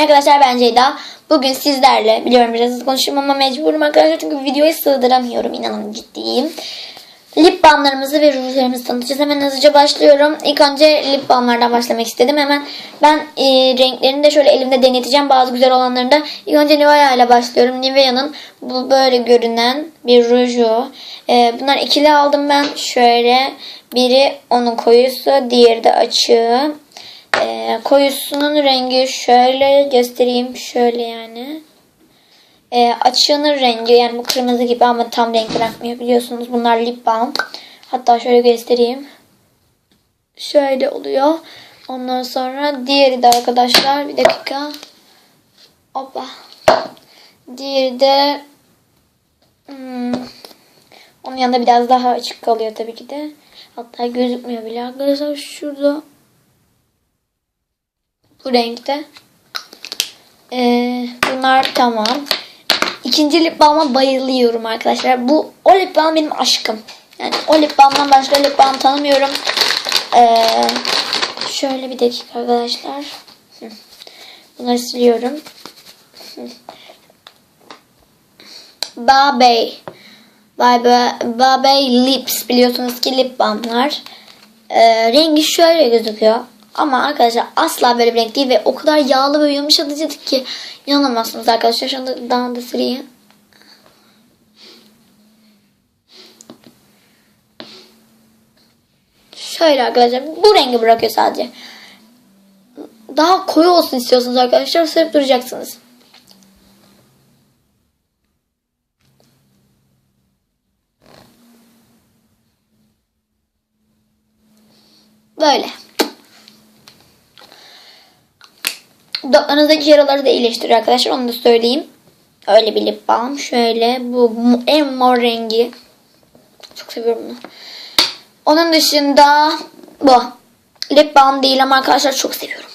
Arkadaşlar ben Ceyda. Bugün sizlerle biliyorum biraz hızlı konuşuyorum ama mecburum arkadaşlar çünkü videoyu sığdıramıyorum inanın ciddiyim. Lip balmlarımızı ve rujlarımızı tanıtacağız. Hemen hızlıca başlıyorum. İlk önce lip balmlardan başlamak istedim. Hemen ben e, renklerini de şöyle elimde deneteceğim. Bazı güzel olanlarını da. İlk önce Nivea ile başlıyorum. Nivea'nın bu böyle görünen bir ruju. E, bunlar ikili aldım ben. Şöyle biri onun koyusu, diğeri de açığı. E, koyusunun rengi şöyle göstereyim. Şöyle yani. E, açığının rengi yani bu kırmızı gibi ama tam renk bırakmıyor biliyorsunuz. Bunlar lip balm. Hatta şöyle göstereyim. Şöyle oluyor. Ondan sonra diğeri de arkadaşlar bir dakika. Hoppa. Diğeri de hmm, onun yanında biraz daha açık kalıyor tabii ki de. Hatta gözükmüyor bile arkadaşlar şurada. Bu renkte. Ee, bunlar tamam. İkinci lip balma bayılıyorum arkadaşlar. Bu o lip balm benim aşkım. Yani o lip balmdan başka lip balm tanımıyorum. Ee, şöyle bir dakika arkadaşlar. Bunları siliyorum. Babey, Babey Lips biliyorsunuz ki lip balmlar. Ee, rengi şöyle gözüküyor. Ama arkadaşlar asla böyle bir renk değil ve o kadar yağlı ve yumuşatıcı ki inanamazsınız arkadaşlar. Şu anda daha da süreyim. Şöyle arkadaşlar bu rengi bırakıyor sadece. Daha koyu olsun istiyorsunuz arkadaşlar sürüp duracaksınız. Böyle. Dudaklarınızdaki yaraları da iyileştiriyor arkadaşlar. Onu da söyleyeyim. Öyle bir lip balm. Şöyle. Bu en mor rengi. Çok seviyorum bunu. Onun dışında bu. Lip balm değil ama arkadaşlar çok seviyorum.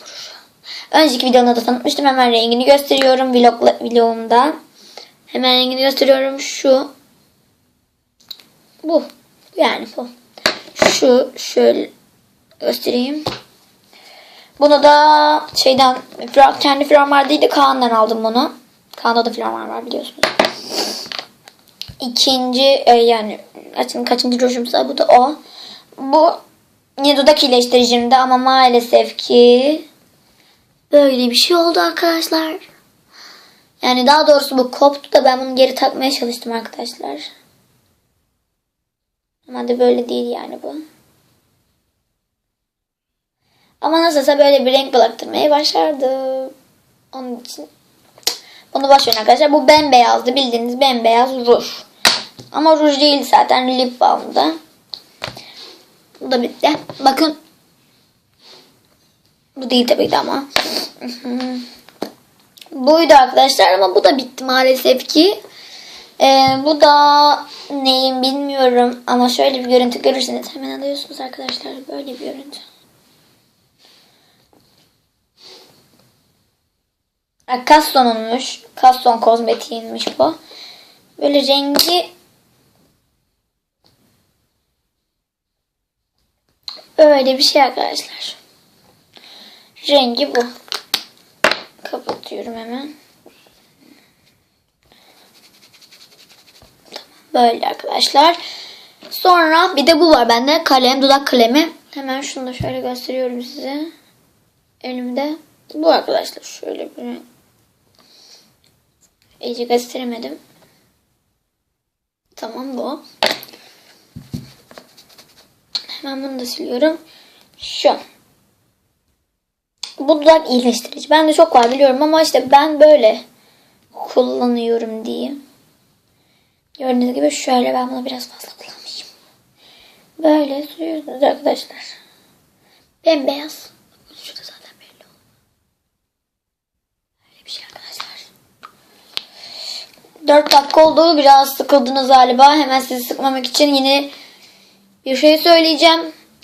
Önceki videomda da tanıtmıştım. Hemen rengini gösteriyorum vlogla, vlogumda. Hemen rengini gösteriyorum. Şu. Bu. Yani bu. Şu. Şöyle göstereyim. Bunu da şeyden kendi firmam değil de Kaan'dan aldım bunu. Kaan'da da firmam var biliyorsunuz. İkinci e, yani kaçıncı, kaçıncı rujumsa bu da o. Bu yine dudak iyileştiricimde ama maalesef ki böyle bir şey oldu arkadaşlar. Yani daha doğrusu bu koptu da ben bunu geri takmaya çalıştım arkadaşlar. Ama de böyle değil yani bu. Ama nasılsa böyle bir renk bıraktırmayı başardım. Onun için bunu boş arkadaşlar. Bu bembeyazdı. Bildiğiniz bembeyaz ruj. Ama ruj değil zaten. Lip balmdı. Bu da bitti. Bakın. Bu değil tabii ki ama. Buydu arkadaşlar ama bu da bitti maalesef ki. Ee, bu da neyim bilmiyorum ama şöyle bir görüntü görürseniz hemen alıyorsunuz arkadaşlar. Böyle bir görüntü. Casson'unmuş. Casson kozmetiğinmiş bu. Böyle rengi öyle bir şey arkadaşlar. Rengi bu. Kapatıyorum hemen. Böyle arkadaşlar. Sonra bir de bu var bende. Kalem, dudak kalemi. Hemen şunu da şöyle gösteriyorum size. Elimde. Bu arkadaşlar şöyle bir. İyice gösteremedim. Tamam bu. Hemen bunu da siliyorum. Şu. Bu dudak iyileştirici. Ben de çok var biliyorum ama işte ben böyle kullanıyorum diyeyim. Gördüğünüz gibi şöyle ben bunu biraz fazla kullanmışım. Böyle sürüyorsunuz arkadaşlar. Bembeyaz. Şurada zaten belli oldu. Böyle bir şey arkadaşlar. 4 dakika oldu. Biraz sıkıldınız galiba. Hemen sizi sıkmamak için yine bir şey söyleyeceğim.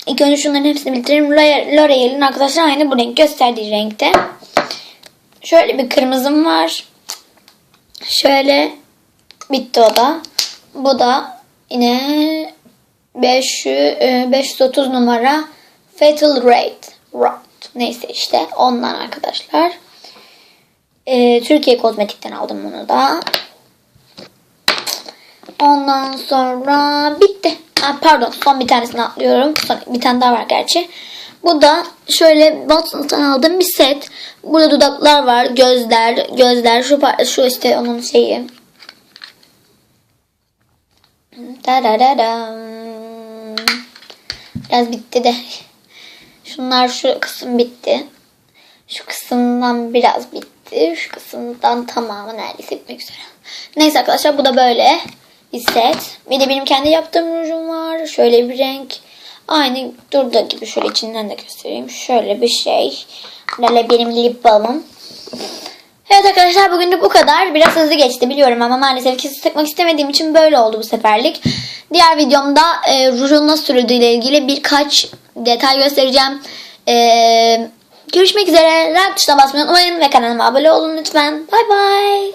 İlk önce şunların hepsini bitirelim. L'Oreal'in arkadaşlar aynı bu renk gösterdiği renkte. Şöyle bir kırmızım var. Şöyle bitti o da. Bu da yine 500, e, 530 numara Fatal Rate. Rot. Neyse işte ondan arkadaşlar. Ee, Türkiye Kozmetik'ten aldım bunu da. Ondan sonra bitti. Ha, pardon son bir tanesini atlıyorum. Son, bir tane daha var gerçi. Bu da şöyle Watson's'tan aldığım bir set. Burada dudaklar var. Gözler, gözler. Şu, şu işte onun şeyi. Darararam. Biraz bitti de. Şunlar şu kısım bitti. Şu kısımdan biraz bitti. Şu kısımdan tamamı neredeyse bitmek üzere. Neyse arkadaşlar bu da böyle bir set. Bir de benim kendi yaptığım rujum var. Şöyle bir renk. Aynı durduğu gibi şöyle içinden de göstereyim. Şöyle bir şey. Böyle benim lip balmım. Evet arkadaşlar bugünlük bu kadar. Biraz hızlı geçti biliyorum ama maalesef ki sıkmak istemediğim için böyle oldu bu seferlik. Diğer videomda e, rujun nasıl sürüldüğü ile ilgili birkaç detay göstereceğim. E, görüşmek üzere. Like tuşuna basmayı unutmayın ve kanalıma abone olun lütfen. Bay bay.